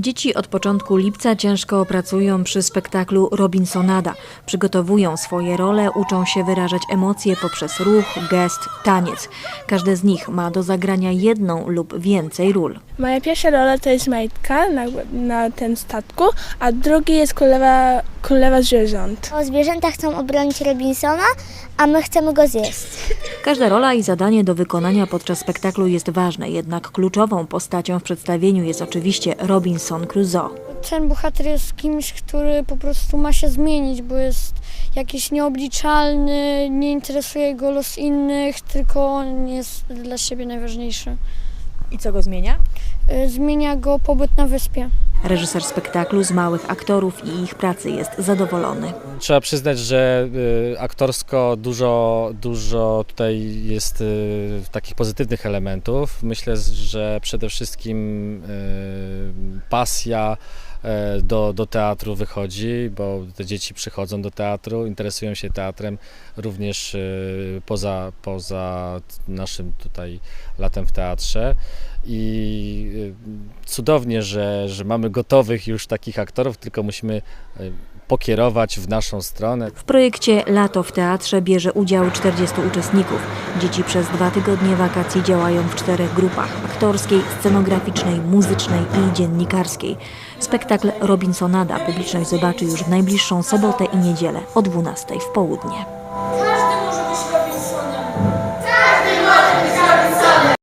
Dzieci od początku lipca ciężko pracują przy spektaklu Robinsonada. Przygotowują swoje role, uczą się wyrażać emocje poprzez ruch, gest, taniec. Każde z nich ma do zagrania jedną lub więcej ról. Moja pierwsza rola to jest Majtka na, na tym statku, a drugi jest królowa, królowa zwierząt. O zwierzęta chcą obronić Robinsona, a my chcemy go zjeść. Każda rola i zadanie do wykonania podczas spektaklu jest ważne, jednak kluczową postacią w przedstawieniu jest oczywiście Robinson Crusoe. ten bohater jest kimś, który po prostu ma się zmienić, bo jest jakiś nieobliczalny, nie interesuje go los innych, tylko on jest dla siebie najważniejszy. I co go zmienia? Y, Zmienia go pobyt na wyspie. Reżyser spektaklu z małych aktorów i ich pracy jest zadowolony. Trzeba przyznać, że y, aktorsko dużo, dużo tutaj jest y, takich pozytywnych elementów. Myślę, że przede wszystkim y, pasja do, do teatru wychodzi, bo te dzieci przychodzą do teatru, interesują się teatrem również y, poza, poza naszym tutaj latem w teatrze. I y, cudownie, że, że mamy gotowych już takich aktorów, tylko musimy pokierować w naszą stronę. W projekcie Lato w teatrze bierze udział 40 uczestników. Dzieci przez dwa tygodnie wakacji działają w czterech grupach: aktorskiej, scenograficznej, muzycznej i dziennikarskiej. Spektakl Robinsonada publiczność zobaczy już w najbliższą sobotę i niedzielę o 12 w południe. Każdy może być